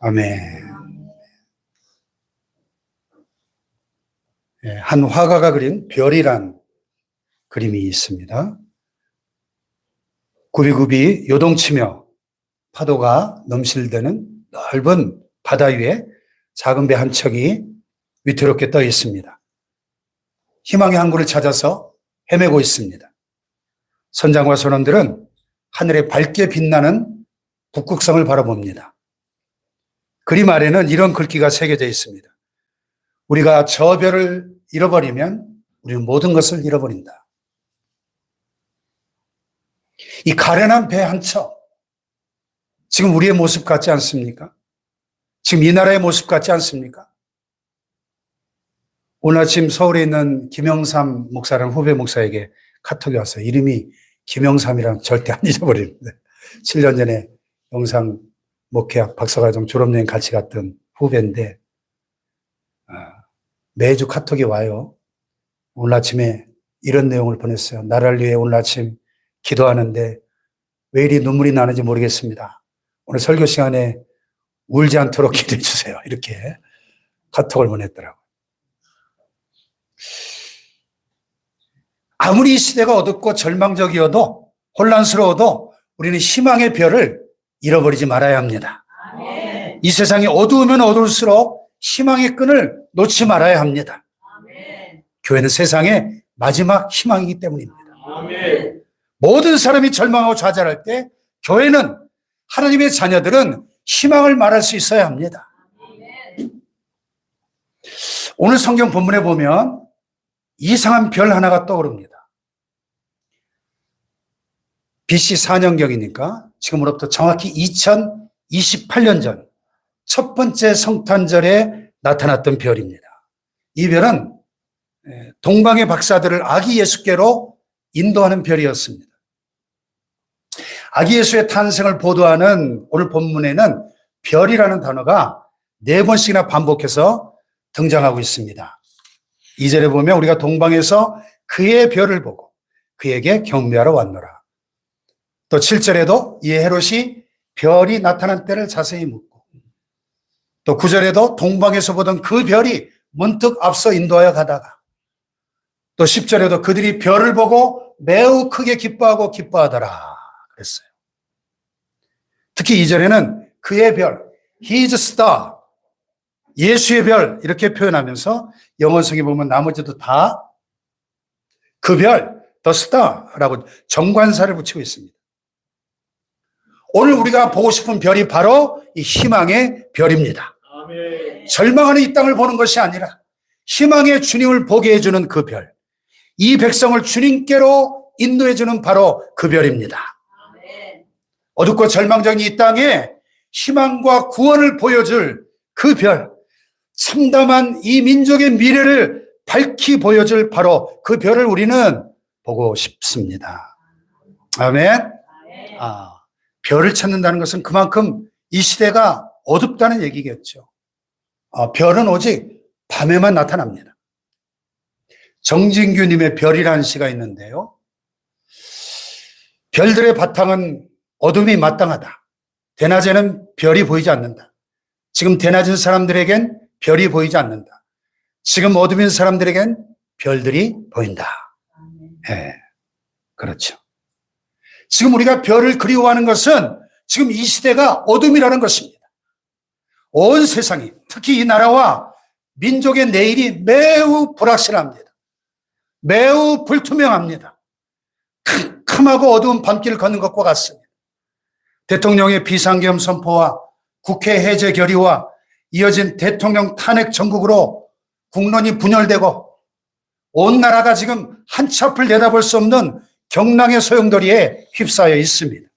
아멘. 예, 한 화가가 그린 별이란 그림이 있습니다. 굽이굽이 요동치며 파도가 넘실대는 넓은 바다 위에 작은 배 한 척이 위태롭게 떠 있습니다. 희망의 항구를 찾아서 헤매고 있습니다. 선장과 선원들은 하늘에 밝게 빛나는 북극성을 바라봅니다. 그림 아래는 이런 글귀가 새겨져 있습니다. 우리가 저 별을 잃어버리면 우리는 모든 것을 잃어버린다. 이 가련한 배 한 척, 지금 우리의 모습 같지 않습니까? 지금 이 나라의 모습 같지 않습니까? 오늘 아침 서울에 있는 김영삼 목사라는 후배 목사에게 카톡이 왔어요. 이름이 김영삼이랑 절대 안 잊어버리는데. 7년 전에 영상 목회학 박사과정 졸업여행 같이 갔던 후배인데, 아, 매주 카톡이 와요. 오늘 아침에 이런 내용을 보냈어요. 나라를 위해 오늘 아침 기도하는데 왜 이리 눈물이 나는지 모르겠습니다. 오늘 설교 시간에 울지 않도록 기도해 주세요. 이렇게 카톡을 보냈더라고요. 아무리 이 시대가 어둡고 절망적이어도 혼란스러워도 우리는 희망의 별을 잃어버리지 말아야 합니다. 이 세상이 어두우면 어두울수록 희망의 끈을 놓지 말아야 합니다. 교회는 세상의 마지막 희망이기 때문입니다. 모든 사람이 절망하고 좌절할 때 교회는 하나님의 자녀들은 희망을 말할 수 있어야 합니다. 오늘 성경 본문에 보면 이상한 별 하나가 떠오릅니다. BC 4년경이니까 지금으로부터 정확히 2028년 전 첫 번째 성탄절에 나타났던 별입니다. 이 별은 동방의 박사들을 아기 예수께로 인도하는 별이었습니다. 아기 예수의 탄생을 보도하는 오늘 본문에는 별이라는 단어가 네 번씩이나 반복해서 등장하고 있습니다. 2절에 보면 우리가 동방에서 그의 별을 보고 그에게 경배하러 왔노라. 또 7절에도 이 헤롯이 별이 나타난 때를 자세히 묻고 또 9절에도 동방에서 보던 그 별이 문득 앞서 인도하여 가다가 또 10절에도 그들이 별을 보고 매우 크게 기뻐하고 기뻐하더라 그랬어요. 특히 2절에는 그의 별, his star, 예수의 별 이렇게 표현하면서 영어성에 보면 나머지도 다 그 별, the star라고 정관사를 붙이고 있습니다. 오늘 우리가 보고 싶은 별이 바로 이 희망의 별입니다. 절망하는 이 땅을 보는 것이 아니라 희망의 주님을 보게 해주는 그 별. 이 백성을 주님께로 인도해주는 바로 그 별입니다. 어둡고 절망적인 이 땅에 희망과 구원을 보여줄 그 별. 참담한 이 민족의 미래를 밝히 보여줄 바로 그 별을 우리는 보고 싶습니다. 아멘. 아. 별을 찾는다는 것은 그만큼 이 시대가 어둡다는 얘기겠죠. 어, 별은 오직 밤에만 나타납니다. 정진규님의 별이라는 시가 있는데요. 별들의 바탕은 어둠이 마땅하다. 대낮에는 별이 보이지 않는다. 지금 대낮인 사람들에겐 별이 보이지 않는다. 지금 어둠인 사람들에겐 별들이 보인다. 예, 네, 그렇죠. 지금 우리가 별을 그리워하는 것은 지금 이 시대가 어둠이라는 것입니다. 온 세상이, 특히 이 나라와 민족의 내일이 매우 불확실합니다. 매우 불투명합니다. 캄캄하고 어두운 밤길을 걷는 것과 같습니다. 대통령의 비상계엄 선포와 국회 해제 결의와 이어진 대통령 탄핵 전국으로 국론이 분열되고 온 나라가 지금 한치 앞을 내다볼 수 없는 경랑의 소용돌이에 휩싸여 있습니다.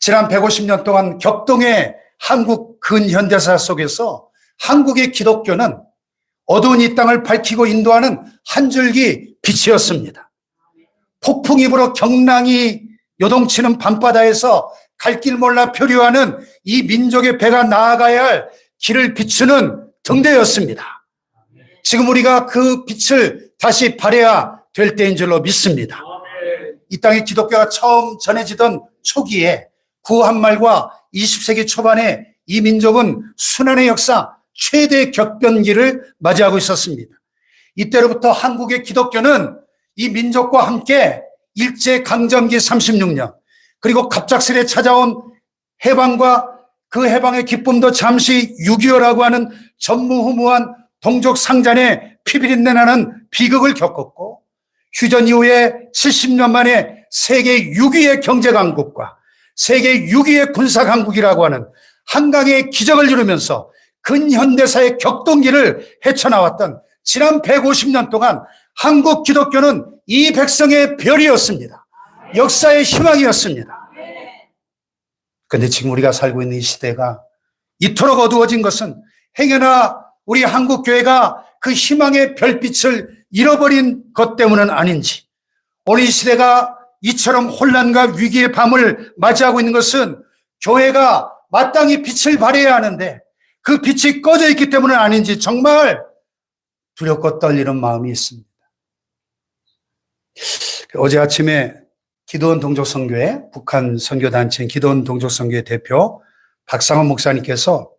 지난 150년 동안 격동의 한국 근현대사 속에서 한국의 기독교는 어두운 이 땅을 밝히고 인도하는 한 줄기 빛이었습니다. 폭풍이 불어 경랑이 요동치는 밤바다에서 갈 길 몰라 표류하는 이 민족의 배가 나아가야 할 길을 비추는 등대였습니다. 지금 우리가 그 빛을 다시 발해야 될 때인 줄로 믿습니다. 이 땅에 기독교가 처음 전해지던 초기에 구한 말과 20세기 초반에 이 민족은 순환의 역사 최대 격변기를 맞이하고 있었습니다. 이때로부터 한국의 기독교는 이 민족과 함께 일제 강점기 36년 그리고 갑작스레 찾아온 해방과 그 해방의 기쁨도 잠시 6.25라고 하는 전무후무한 동족 상잔의 피비린내 나는 비극을 겪었고 휴전 이후에 70년 만에 세계 6위의 경제 강국과 세계 6위의 군사 강국이라고 하는 한강의 기적을 이루면서 근현대사의 격동기를 헤쳐나왔던 지난 150년 동안 한국 기독교는 이 백성의 별이었습니다. 역사의 희망이었습니다. 근데 지금 우리가 살고 있는 이 시대가 이토록 어두워진 것은 행여나 우리 한국 교회가 그 희망의 별빛을 잃어버린 것 때문은 아닌지 오늘 이 시대가 이처럼 혼란과 위기의 밤을 맞이하고 있는 것은 교회가 마땅히 빛을 발해야 하는데 그 빛이 꺼져 있기 때문은 아닌지 정말 두렵고 떨리는 마음이 있습니다. 어제 아침에 기도원 동족선교회 북한 선교단체인 기도원 동족선교회 대표 박상원 목사님께서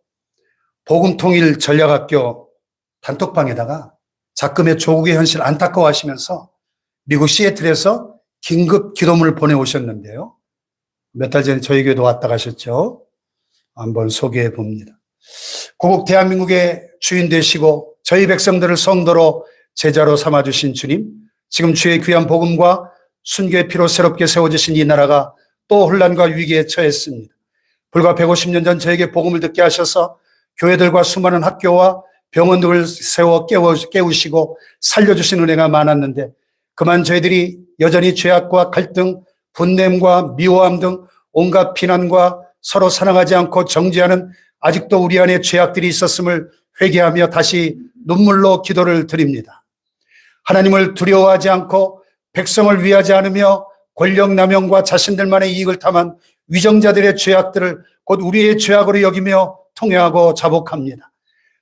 복음통일 전략학교 단톡방에다가 작금의 조국의 현실 안타까워하시면서 미국 시애틀에서 긴급 기도문을 보내오셨는데요. 몇 달 전에 저희 교회도 왔다 가셨죠. 한번 소개해 봅니다. 고국 대한민국의 주인 되시고 저희 백성들을 성도로 제자로 삼아주신 주님, 지금 주의 귀한 복음과 순교의 피로 새롭게 세워지신 이 나라가 또 혼란과 위기에 처했습니다. 불과 150년 전 저에게 복음을 듣게 하셔서 교회들과 수많은 학교와 병원들을 세워 깨우시고 살려주신 은혜가 많았는데 그만 저희들이 여전히 죄악과 갈등, 분냄과 미워함 등 온갖 비난과 서로 사랑하지 않고 정죄하는 아직도 우리 안에 죄악들이 있었음을 회개하며 다시 눈물로 기도를 드립니다. 하나님을 두려워하지 않고 백성을 위하지 않으며 권력 남용과 자신들만의 이익을 탐한 위정자들의 죄악들을 곧 우리의 죄악으로 여기며 통회하고 자복합니다.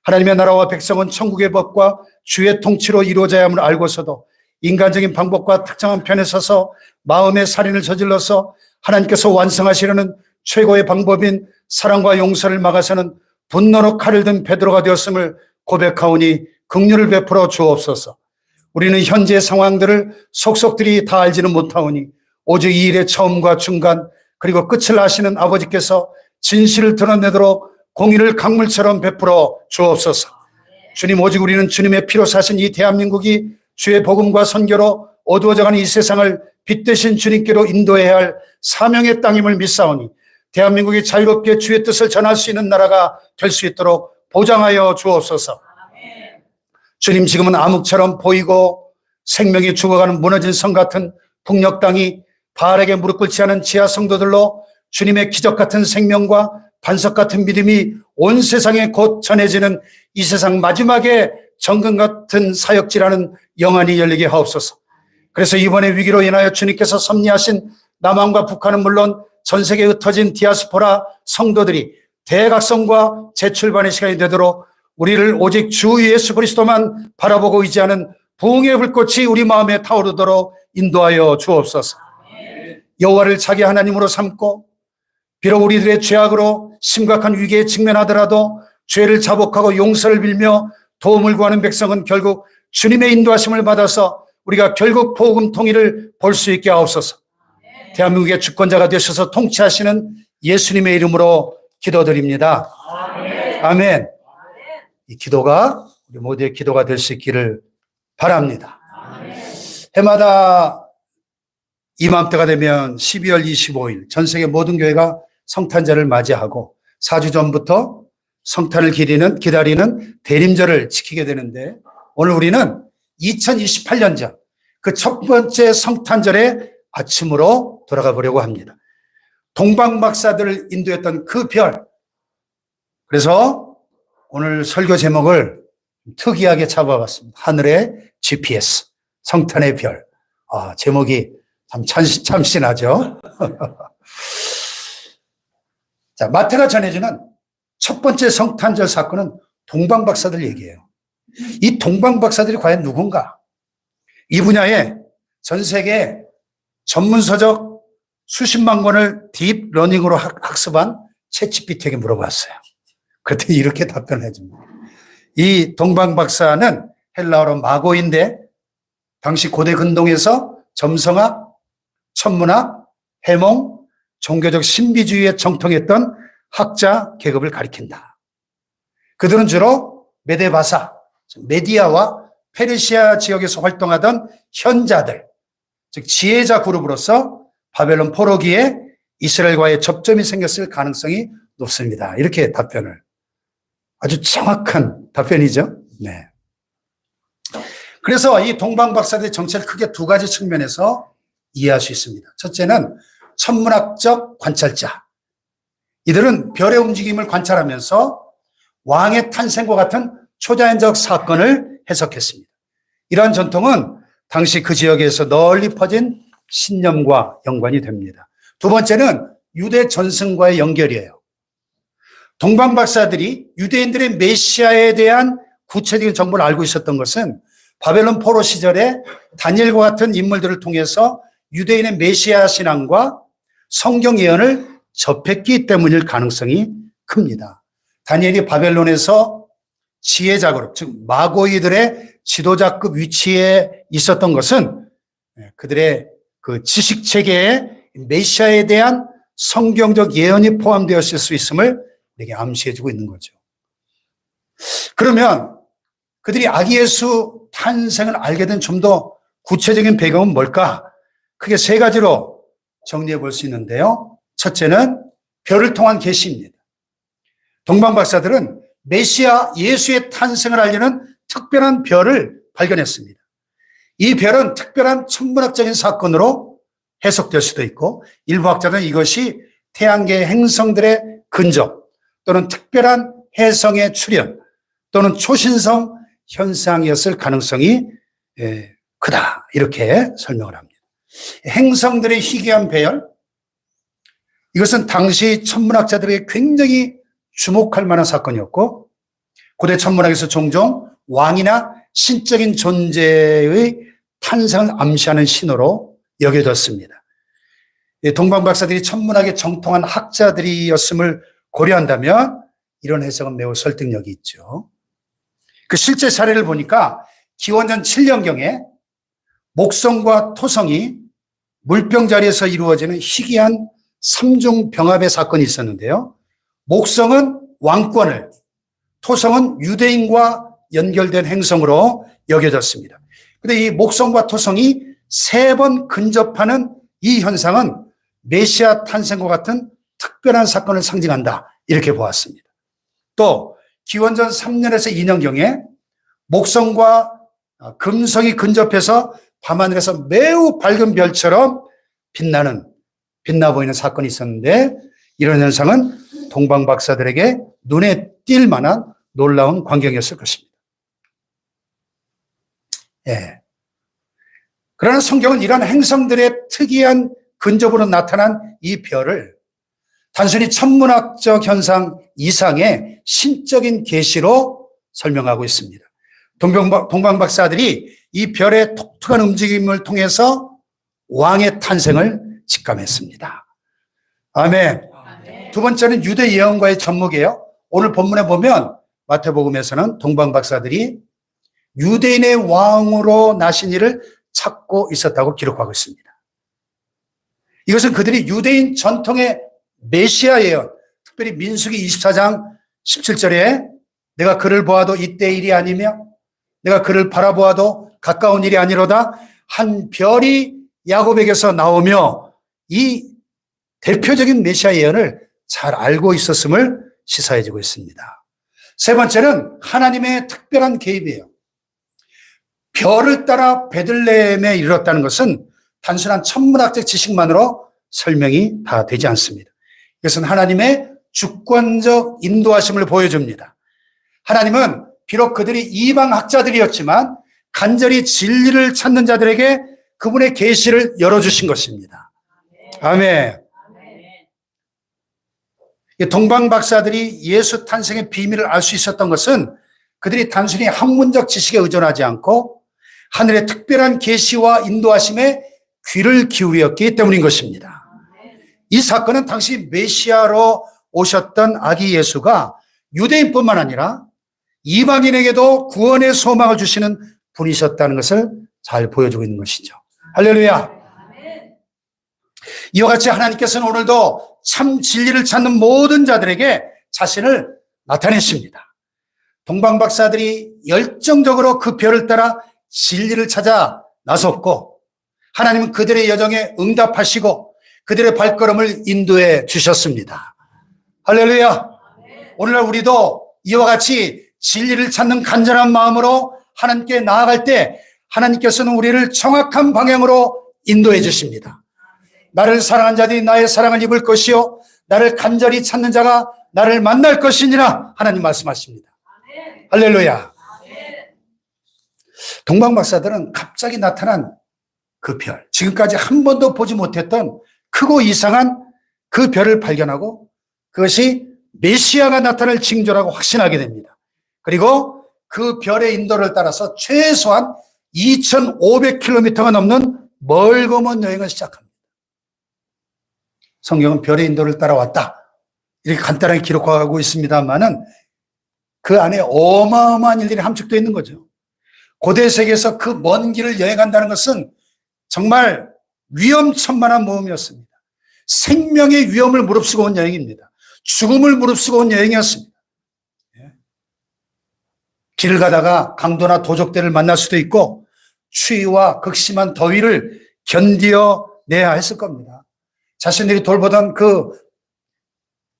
하나님의 나라와 백성은 천국의 법과 주의 통치로 이루어져야 함을 알고서도 인간적인 방법과 특정한 편에 서서 마음의 살인을 저질러서 하나님께서 완성하시려는 최고의 방법인 사랑과 용서를 막아서는 분노로 칼을 든 베드로가 되었음을 고백하오니 긍휼을 베풀어 주옵소서. 우리는 현재 상황들을 속속들이 다 알지는 못하오니 오직 이 일의 처음과 중간 그리고 끝을 아시는 아버지께서 진실을 드러내도록 공의를 강물처럼 베풀어 주옵소서. 주님 오직 우리는 주님의 피로 사신 이 대한민국이 주의 복음과 선교로 어두워져가는 이 세상을 빛 대신 주님께로 인도해야 할 사명의 땅임을 믿사오니 대한민국이 자유롭게 주의 뜻을 전할 수 있는 나라가 될 수 있도록 보장하여 주옵소서. 주님 지금은 암흑처럼 보이고 생명이 죽어가는 무너진 성 같은 북녘 땅이 바알에게 무릎 꿇지 않은 지하 성도들로 주님의 기적 같은 생명과 반석 같은 믿음이 온 세상에 곧 전해지는 이 세상 마지막에 정금 같은 사역지라는 영안이 열리게 하옵소서. 그래서 이번에 위기로 인하여 주님께서 섭리하신 남한과 북한은 물론 전 세계에 흩어진 디아스포라 성도들이 대각성과 재출반의 시간이 되도록 우리를 오직 주 예수 그리스도만 바라보고 의지하는 부흥의 불꽃이 우리 마음에 타오르도록 인도하여 주옵소서. 여호와를 자기 하나님으로 삼고 비록 우리들의 죄악으로 심각한 위기에 직면하더라도 죄를 자복하고 용서를 빌며 도움을 구하는 백성은 결국 주님의 인도하심을 받아서 우리가 결국 복음 통일을 볼 수 있게 하옵소서. 대한민국의 주권자가 되셔서 통치하시는 예수님의 이름으로 기도드립니다. 아멘. 이 기도가 우리 모두의 기도가 될 수 있기를 바랍니다. 해마다 이맘때가 되면 12월 25일 전 세계 모든 교회가 성탄절을 맞이하고 4주 전부터 성탄을 기리는, 기다리는 대림절을 지키게 되는데 오늘 우리는 2028년 전 그 첫 번째 성탄절의 아침으로 돌아가 보려고 합니다. 동방 박사들을 인도했던 그 별. 그래서 오늘 설교 제목을 특이하게 잡아봤습니다. 하늘의 GPS, 성탄의 별. 아, 제목이 참 참신, 참신하죠? 자, 마태가 전해주는 첫 번째 성탄절 사건은 동방 박사들 얘기예요. 이 동방 박사들이 과연 누군가? 이 분야에 전 세계 전문서적 수십만 권을 딥 러닝으로 학- 학습한 채치피티에게 물어봤어요. 그랬더니 이렇게 답변을 해줍니다. 이 동방 박사는 헬라어로 마고인데 당시 고대 근동에서 점성학, 천문학, 해몽, 종교적 신비주의에 정통했던 학자 계급을 가리킨다. 그들은 주로 메데바사, 메디아와 페르시아 지역에서 활동하던 현자들, 즉 지혜자 그룹으로서 바벨론 포로기에 이스라엘과의 접점이 생겼을 가능성이 높습니다. 이렇게 답변을 아주 정확한 답변이죠. 네. 그래서 이 동방 박사들의 정체를 크게 두 가지 측면에서 이해할 수 있습니다. 첫째는 천문학적 관찰자. 이들은 별의 움직임을 관찰하면서 왕의 탄생과 같은 초자연적 사건을 해석했습니다. 이러한 전통은 당시 그 지역에서 널리 퍼진 신념과 연관이 됩니다. 두 번째는 유대 전승과의 연결이에요. 동방 박사들이 유대인들의 메시아에 대한 구체적인 정보를 알고 있었던 것은 바벨론 포로 시절에 다니엘과 같은 인물들을 통해서 유대인의 메시아 신앙과 성경 예언을 접했기 때문일 가능성이 큽니다. 다니엘이 바벨론에서 지혜자 그룹, 즉 마고이들의 지도자급 위치에 있었던 것은 그들의 그 지식 체계에 메시아에 대한 성경적 예언이 포함되었을 수 있음을 우리에게 암시해주고 있는 거죠. 그러면 그들이 아기 예수 탄생을 알게 된 좀 더 구체적인 배경은 뭘까? 크게 세 가지로 정리해 볼 수 있는데요. 첫째는 별을 통한 계시입니다. 동방 박사들은 메시아 예수의 탄생을 알리는 특별한 별을 발견했습니다. 이 별은 특별한 천문학적인 사건으로 해석될 수도 있고 일부 학자는 이것이 태양계 행성들의 근접 또는 특별한 해성의 출현 또는 초신성 현상이었을 가능성이 예, 크다 이렇게 설명을 합니다. 행성들의 희귀한 배열 이것은 당시 천문학자들에게 굉장히 주목할 만한 사건이었고 고대 천문학에서 종종 왕이나 신적인 존재의 탄생을 암시하는 신호로 여겨졌습니다. 이 동방 박사들이 천문학에 정통한 학자들이었음을 고려한다면 이런 해석은 매우 설득력이 있죠. 그 실제 사례를 보니까 기원전 7년경에 목성과 토성이 물병 자리에서 이루어지는 희귀한 삼중 병합의 사건이 있었는데요. 목성은 왕권을, 토성은 유대인과 연결된 행성으로 여겨졌습니다. 근데 이 목성과 토성이 세 번 근접하는 이 현상은 메시아 탄생과 같은 특별한 사건을 상징한다. 이렇게 보았습니다. 또 기원전 3년에서 2년경에 목성과 금성이 근접해서 밤하늘에서 매우 밝은 별처럼 빛나는 빛나 보이는 사건이 있었는데 이런 현상은 동방 박사들에게 눈에 띌 만한 놀라운 광경이었을 것입니다. 예. 그러나 성경은 이러한 행성들의 특이한 근접으로 나타난 이 별을 단순히 천문학적 현상 이상의 신적인 계시로 설명하고 있습니다. 동방, 동방 박사들이 이 별의 독특한 움직임을 통해서 왕의 탄생을 직감했습니다. 아멘. 두 번째는 유대 예언과의 접목이에요. 오늘 본문에 보면 마태복음에서는 동방 박사들이 유대인의 왕으로 나신 이를 찾고 있었다고 기록하고 있습니다. 이것은 그들이 유대인 전통의 메시아 예언, 특별히 민수기 24장 17절에 내가 그를 보아도 이때 일이 아니며 내가 그를 바라보아도 가까운 일이 아니로다 한 별이 야곱에게서 나오며 이 대표적인 메시아 예언을 잘 알고 있었음을 시사해주고 있습니다. 세 번째는 하나님의 특별한 개입이에요. 별을 따라 베들레헴에 이르렀다는 것은 단순한 천문학적 지식만으로 설명이 다 되지 않습니다. 이것은 하나님의 주권적 인도하심을 보여줍니다. 하나님은 비록 그들이 이방 학자들이었지만 간절히 진리를 찾는 자들에게 그분의 계시를 열어주신 것입니다. 아멘. 동방 박사들이 예수 탄생의 비밀을 알 수 있었던 것은 그들이 단순히 학문적 지식에 의존하지 않고 하늘의 특별한 계시와 인도하심에 귀를 기울였기 때문인 것입니다. 이 사건은 당시 메시아로 오셨던 아기 예수가 유대인뿐만 아니라 이방인에게도 구원의 소망을 주시는 분이셨다는 것을 잘 보여주고 있는 것이죠. 할렐루야. 이와 같이 하나님께서는 오늘도 참 진리를 찾는 모든 자들에게 자신을 나타내십니다. 동방 박사들이 열정적으로 그 별을 따라 진리를 찾아 나섰고 하나님은 그들의 여정에 응답하시고 그들의 발걸음을 인도해 주셨습니다. 할렐루야. 오늘날 우리도 이와 같이 진리를 찾는 간절한 마음으로 하나님께 나아갈 때 하나님께서는 우리를 정확한 방향으로 인도해 주십니다. 나를 사랑한 자들이 나의 사랑을 입을 것이요 나를 간절히 찾는 자가 나를 만날 것이니라 하나님 말씀하십니다. 할렐루야. 동방 박사들은 갑자기 나타난 그 별, 지금까지 한 번도 보지 못했던 크고 이상한 그 별을 발견하고 그것이 메시아가 나타날 징조라고 확신하게 됩니다. 그리고 그 별의 인도를 따라서 최소한 2,500km가 넘는 멀고 먼 여행을 시작합니다. 성경은 별의 인도를 따라왔다. 이렇게 간단하게 기록하고 있습니다만은 그 안에 어마어마한 일들이 함축되어 있는 거죠. 고대 세계에서 그 먼 길을 여행한다는 것은 정말 위험천만한 모험이었습니다. 생명의 위험을 무릅쓰고 온 여행입니다. 죽음을 무릅쓰고 온 여행이었습니다. 예. 길을 가다가 강도나 도적들을 만날 수도 있고 추위와 극심한 더위를 견디어내야 했을 겁니다. 자신들이 돌보던 그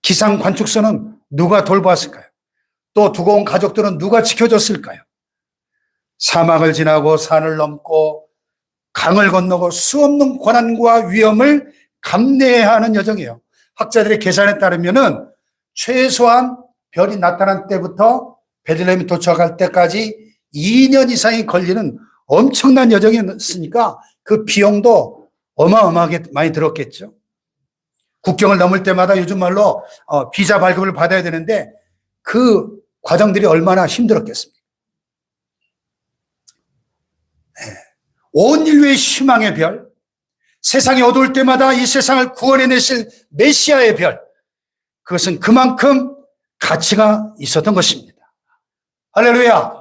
기상 관축소는 누가 돌보았을까요? 또 두고 온 가족들은 누가 지켜줬을까요? 사막을 지나고 산을 넘고 강을 건너고 수없는 고난과 위험을 감내해야 하는 여정이에요. 학자들의 계산에 따르면은 최소한 별이 나타난 때부터 베들레헴에 도착할 때까지 2년 이상이 걸리는 엄청난 여정이었으니까 그 비용도 어마어마하게 많이 들었겠죠. 국경을 넘을 때마다 요즘 말로 어, 비자 발급을 받아야 되는데 그 과정들이 얼마나 힘들었겠습니까? 네. 온 인류의 희망의 별, 세상이 어두울 때마다 이 세상을 구원해내실 메시아의 별, 그것은 그만큼 가치가 있었던 것입니다. 할렐루야.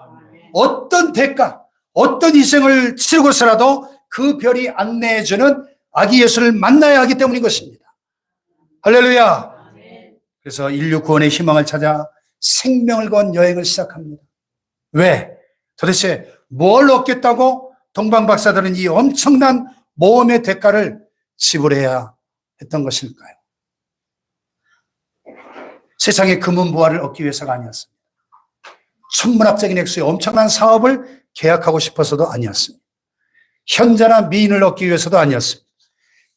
어떤 대가, 어떤 희생을 치르고서라도 그 별이 안내해주는 아기 예수를 만나야 하기 때문인 것입니다. 할렐루야. 그래서 인류 구원의 희망을 찾아 생명을 건 여행을 시작합니다. 왜? 도대체 뭘 얻겠다고 동방 박사들은 이 엄청난 모험의 대가를 지불해야 했던 것일까요? 세상의 금은부활을 얻기 위해서가 아니었습니다. 천문학적인 액수의 엄청난 사업을 계약하고 싶어서도 아니었습니다. 현자나 미인을 얻기 위해서도 아니었습니다.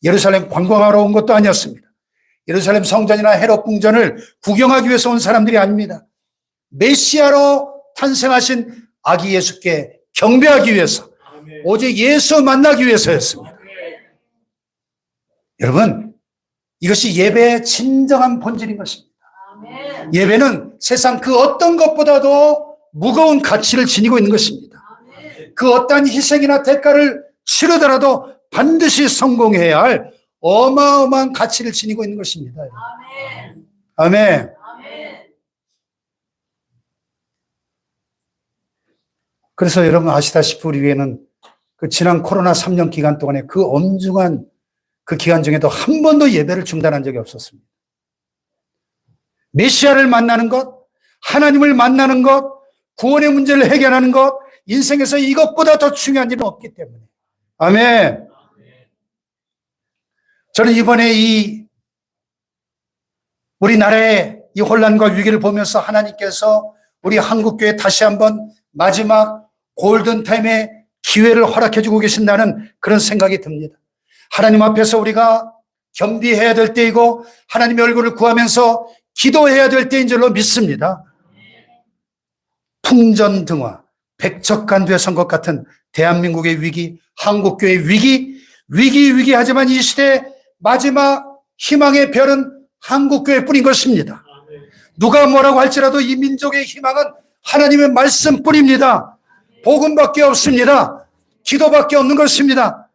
예루살렘 관광하러 온 것도 아니었습니다. 예루살렘 성전이나 헤롯 궁전을 구경하기 위해서 온 사람들이 아닙니다. 메시아로 탄생하신 아기 예수께 경배하기 위해서 오직 예수 만나기 위해서였습니다. 여러분, 이것이 예배의 진정한 본질인 것입니다. 예배는 세상 그 어떤 것보다도 무거운 가치를 지니고 있는 것입니다. 그 어떠한 희생이나 대가를 치르더라도 반드시 성공해야 할 어마어마한 가치를 지니고 있는 것입니다. 아멘. 그래서 여러분 아시다시피 우리 위에는 그 지난 코로나 3년 기간 동안에 그 엄중한 그 기간 중에도 한 번도 예배를 중단한 적이 없었습니다. 메시아를 만나는 것, 하나님을 만나는 것, 구원의 문제를 해결하는 것, 인생에서 이것보다 더 중요한 일은 없기 때문에. 아멘. 저는 이번에 이 우리나라의 이 혼란과 위기를 보면서 하나님께서 우리 한국교회 다시 한번 마지막 골든타임의 기회를 허락해 주고 계신다는 그런 생각이 듭니다. 하나님 앞에서 우리가 겸비해야 될 때이고 하나님의 얼굴을 구하면서 기도해야 될 때인 줄로 믿습니다. 풍전등화, 백척간두에 선 것 같은 대한민국의 위기, 한국교회의 위기, 위기 위기하지만 이 시대 마지막 희망의 별은 한국교회 뿐인 것입니다. 누가 뭐라고 할지라도 이 민족의 희망은 하나님의 말씀뿐입니다. 복음밖에 없습니다. 기도밖에 없는 것입니다.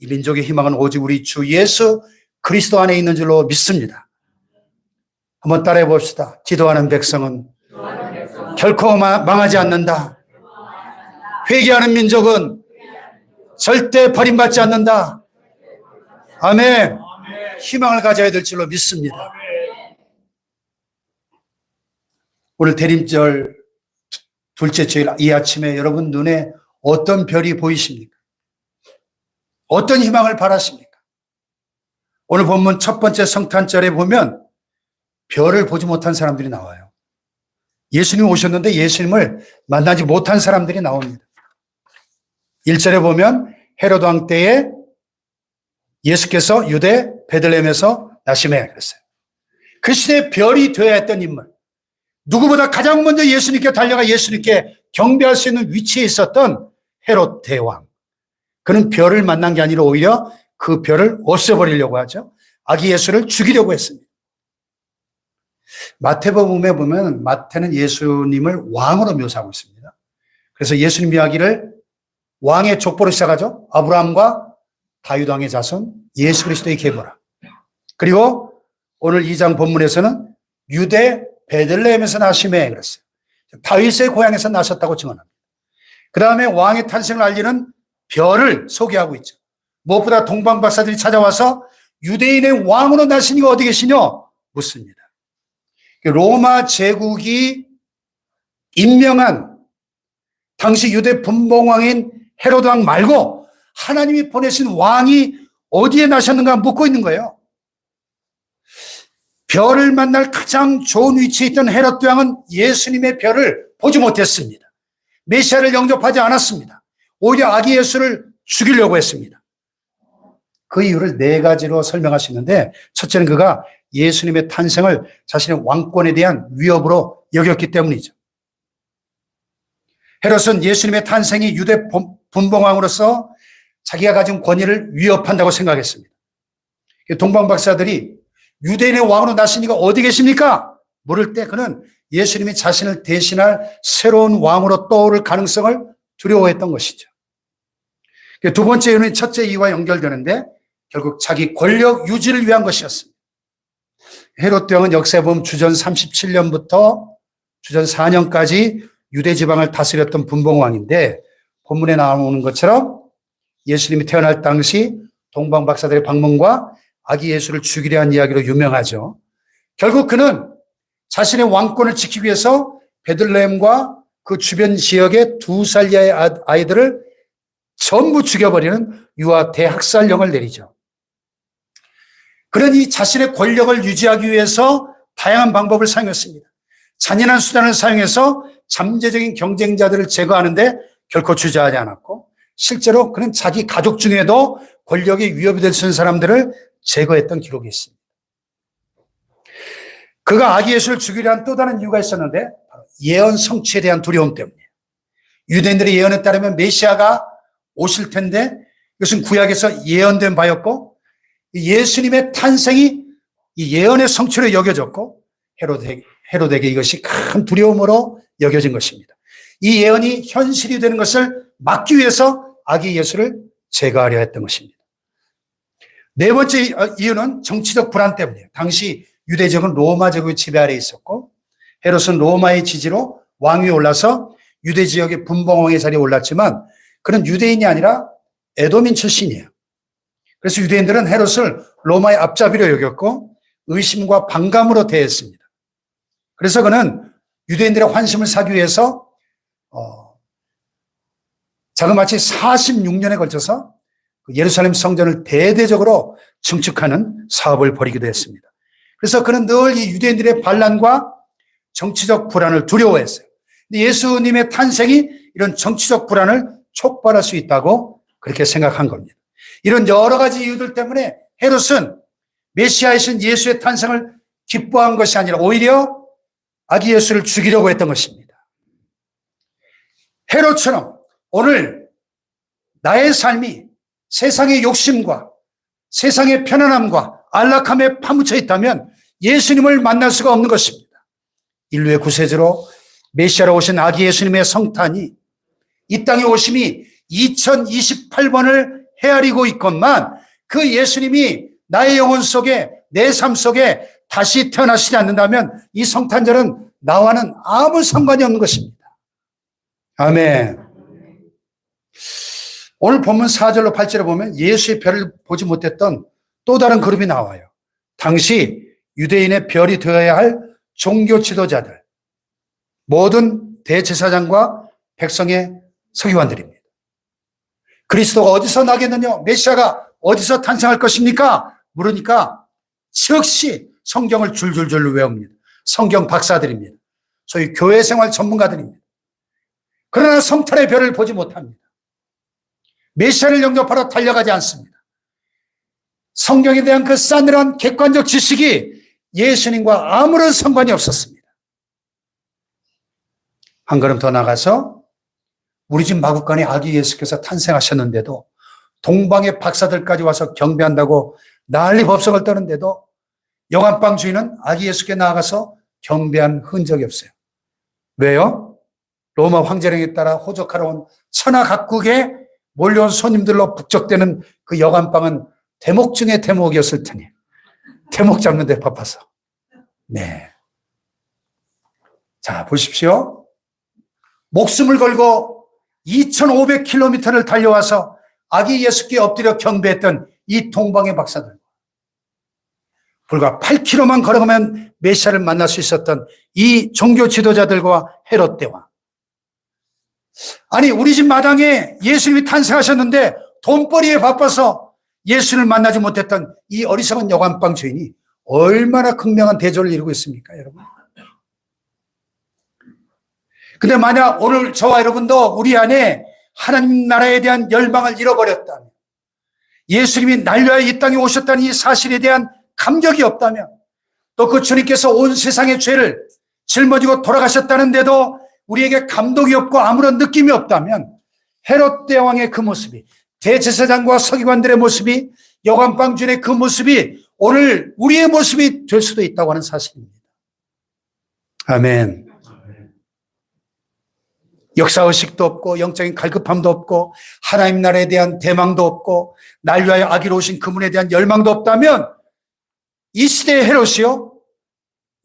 이 민족의 희망은 오직 우리 주 예수 그리스도 안에 있는 줄로 믿습니다. 한번 따라해 봅시다. 기도하는 백성은 결코 마- 망하지 않는다. 회개하는 민족은 절대 버림받지 않는다. 아멘. 희망을 가져야 될 줄로 믿습니다. 오늘 대림절 둘째 주일 이 아침에 여러분 눈에 어떤 별이 보이십니까? 어떤 희망을 바라십니까? 오늘 본문 첫 번째 성탄절에 보면 별을 보지 못한 사람들이 나와요. 예수님 오셨는데 예수님을 만나지 못한 사람들이 나옵니다. 1절에 보면 헤로드 왕 때에 예수께서 유대 베들레헴에서 나심해 그랬어요. 그 시대에 별이 되어야 했던 인물. 누구보다 가장 먼저 예수님께 달려가 예수님께 경배할 수 있는 위치에 있었던 헤롯 대왕. 그는 별을 만난 게 아니라 오히려 그 별을 없애버리려고 하죠. 아기 예수를 죽이려고 했습니다. 마태복음에 보면 마태는 예수님을 왕으로 묘사하고 있습니다. 그래서 예수님 이야기를 왕의 족보로 시작하죠. 아브라함과 다윗 왕의 자손 예수 그리스도의 계보라. 그리고 오늘 2장 본문에서는 유대 베들레헴에서 나심해 그랬어요. 다윗의 고향에서 나셨다고 증언합니다. 그 다음에 왕의 탄생을 알리는 별을 소개하고 있죠. 무엇보다 동방 박사들이 찾아와서 유대인의 왕으로 나신 이가 어디 계시냐 묻습니다. 로마 제국이 임명한 당시 유대 분봉왕인 헤로드 왕 말고 하나님이 보내신 왕이 어디에 나셨는가 묻고 있는 거예요. 별을 만날 가장 좋은 위치에 있던 헤롯 왕은 예수님의 별을 보지 못했습니다. 메시아를 영접하지 않았습니다. 오히려 아기 예수를 죽이려고 했습니다. 그 이유를 네 가지로 설명하시는데 첫째는 그가 예수님의 탄생을 자신의 왕권에 대한 위협으로 여겼기 때문이죠. 헤롯은 예수님의 탄생이 유대 분봉왕으로서 자기가 가진 권위를 위협한다고 생각했습니다. 동방 박사들이 유대인의 왕으로 이가 어디 계십니까? 물을 때 그는 예수님이 자신을 대신할 새로운 왕으로 떠오를 가능성을 두려워했던 것이죠. 두 번째 이유는 첫째 이유와 연결되는데 결국 자기 권력 유지를 위한 것이었습니다. 헤롯 왕은 역사에 보면 주전 37년부터 주전 4년까지 유대 지방을 다스렸던 분봉왕인데 본문에 나오는 것처럼 예수님이 태어날 당시 동방 박사들의 방문과 아기 예수를 죽이려 한 이야기로 유명하죠. 결국 그는 자신의 왕권을 지키기 위해서 베들레헴과 그 주변 지역의 두 살 이하의 아, 아이들을 전부 죽여버리는 유아 대학살령을 내리죠. 그러니 자신의 권력을 유지하기 위해서 다양한 방법을 사용했습니다. 잔인한 수단을 사용해서 잠재적인 경쟁자들을 제거하는데 결코 주저하지 않았고 실제로 그는 자기 가족 중에도 권력의 위협이 될 수 있는 사람들을 제거했던 기록이 있습니다. 그가 아기 예수를 죽이려 한 또 다른 이유가 있었는데 예언 성취에 대한 두려움 때문이에요. 유대인들의 예언에 따르면 메시아가 오실 텐데 이것은 구약에서 예언된 바였고 예수님의 탄생이 이 예언의 성취로 여겨졌고 헤로데, 헤로데게 이것이 큰 두려움으로 여겨진 것입니다. 이 예언이 현실이 되는 것을 막기 위해서 아기 예수를 제거하려 했던 것입니다. 네 번째 이유는 정치적 불안 때문이에요. 당시 유대 지역은 로마 제국의 지배 아래 있었고 헤롯은 로마의 지지로 왕위에 올라서 유대 지역의 분봉왕의 자리에 올랐지만 그는 유대인이 아니라 에도민 출신이에요. 그래서 유대인들은 헤롯을 로마의 앞잡이로 여겼고 의심과 반감으로 대했습니다. 그래서 그는 유대인들의 환심을 사기 위해서 어, 자그마치 46년에 걸쳐서 그 예루살렘 성전을 대대적으로 증축하는 사업을 벌이기도 했습니다. 그래서 그는 늘 이 유대인들의 반란과 정치적 불안을 두려워했어요. 근데 예수님의 탄생이 이런 정치적 불안을 촉발할 수 있다고 그렇게 생각한 겁니다. 이런 여러 가지 이유들 때문에 헤롯은 메시아이신 예수의 탄생을 기뻐한 것이 아니라 오히려 아기 예수를 죽이려고 했던 것입니다. 헤롯처럼 오늘 나의 삶이 세상의 욕심과 세상의 편안함과 안락함에 파묻혀 있다면 예수님을 만날 수가 없는 것입니다. 인류의 구세주로 메시아로 오신 아기 예수님의 성탄이 이 땅에 오심이 2028번을 헤아리고 있건만 그 예수님이 나의 영혼 속에 내 삶 속에 다시 태어나시지 않는다면 이 성탄절은 나와는 아무 상관이 없는 것입니다. 아멘. 오늘 본문 4절로 8절에 보면 예수의 별을 보지 못했던 또 다른 그룹이 나와요. 당시 유대인의 별이 되어야 할 종교 지도자들, 모든 대제사장과 백성의 서기관들입니다. 그리스도가 어디서 나겠느냐? 메시아가 어디서 탄생할 것입니까? 물으니까 즉시 성경을 줄줄줄 외웁니다. 성경 박사들입니다. 소위 교회 생활 전문가들입니다. 그러나 성탄의 별을 보지 못합니다. 메시아를 영접하러 달려가지 않습니다. 성경에 대한 그 싸늘한 객관적 지식이 예수님과 아무런 상관이 없었습니다. 한 걸음 더 나가서 우리 집 마구간에 아기 예수께서 탄생하셨는데도 동방의 박사들까지 와서 경배한다고 난리 법석을 떠는데도 영안빵 주인은 아기 예수께 나아가서 경배한 흔적이 없어요. 왜요? 로마 황제령에 따라 호적하러 온 천하 각국에 몰려온 손님들로 북적대는 그 여관방은 대목 중에 대목이었을 테니 대목 잡는데 바빠서 네. 자 보십시오. 목숨을 걸고 2,500km를 달려와서 아기 예수께 엎드려 경배했던 이 동방의 박사들. 불과 8km만 걸어가면 메시아를 만날 수 있었던 이 종교 지도자들과 헤롯 대왕. 아니 우리 집 마당에 예수님이 탄생하셨는데 돈벌이에 바빠서 예수를 만나지 못했던 이 어리석은 여관방 주인이 얼마나 극명한 대조를 이루고 있습니까 여러분 근데 만약 오늘 저와 여러분도 우리 안에 하나님 나라에 대한 열망을 잃어버렸다면 예수님이 날려야 이 땅에 오셨다는 이 사실에 대한 감격이 없다면 또 그 주님께서 온 세상의 죄를 짊어지고 돌아가셨다는데도 우리에게 감동이 없고 아무런 느낌이 없다면 헤롯 대왕의 그 모습이 대제사장과 서기관들의 모습이 여관방준의 그 모습이 오늘 우리의 모습이 될 수도 있다고 하는 사실입니다. 아멘. 역사의식도 없고 영적인 갈급함도 없고 하나님 나라에 대한 대망도 없고 날 위하여 아기로 오신 그분에 대한 열망도 없다면 이 시대의 헤롯이요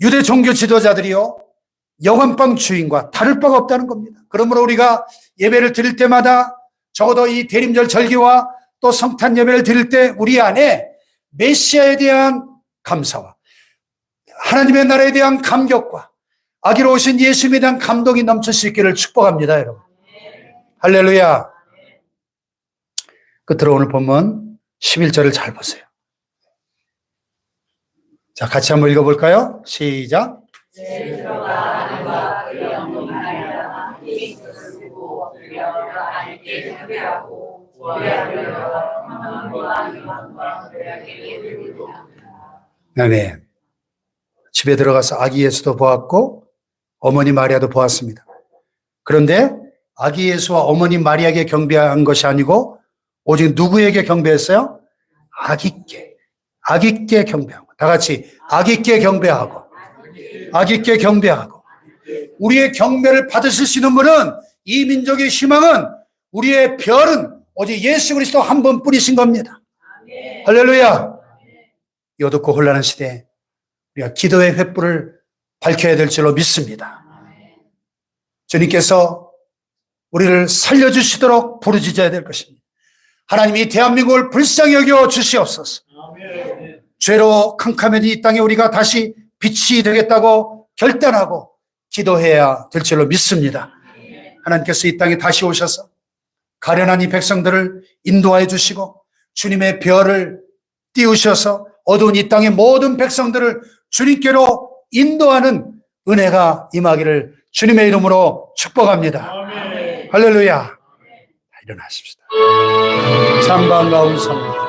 유대 종교 지도자들이요 영원방 주인과 다를 바가 없다는 겁니다. 그러므로 우리가 예배를 드릴 때마다 적어도 이 대림절 절기와 또 성탄 예배를 드릴 때 우리 안에 메시아에 대한 감사와 하나님의 나라에 대한 감격과 아기로 오신 예수님에 대한 감동이 넘칠 수 있기를 축복합니다, 여러분. 할렐루야. 끝으로 오늘 본문 11절을 잘 보세요. 자, 같이 한번 읽어볼까요? 시작. 아멘. 집에 들어가서 아기 예수도 보았고 어머니 마리아도 보았습니다. 그런데 아기 예수와 어머니 마리아에게 경배한 것이 아니고 오직 누구에게 경배했어요? 아기께. 아기께 경배하고. 다 같이 아기께 경배하고. 아기께 경배하고. 우리의 경배를 받으실 수 있는 분은 이 민족의 희망은 우리의 별은 오직 예수 그리스도 한 번뿐이신 겁니다. 할렐루야. 요독고 혼란한 시대에 우리가 기도의 횃불을 밝혀야 될 줄로 믿습니다. 주님께서 우리를 살려주시도록 부르짖어야 될 것입니다. 하나님이 대한민국을 불쌍히 여겨 주시옵소서. 죄로 캄캄해진 이 땅에 우리가 다시 빛이 되겠다고 결단하고 기도해야 될 줄로 믿습니다. 하나님께서 이 땅에 다시 오셔서 가련한 이 백성들을 인도하여 주시고 주님의 별을 띄우셔서 어두운 이 땅의 모든 백성들을 주님께로 인도하는 은혜가 임하기를 주님의 이름으로 축복합니다. 할렐루야. 일어나십시다. 참 반가운 성도.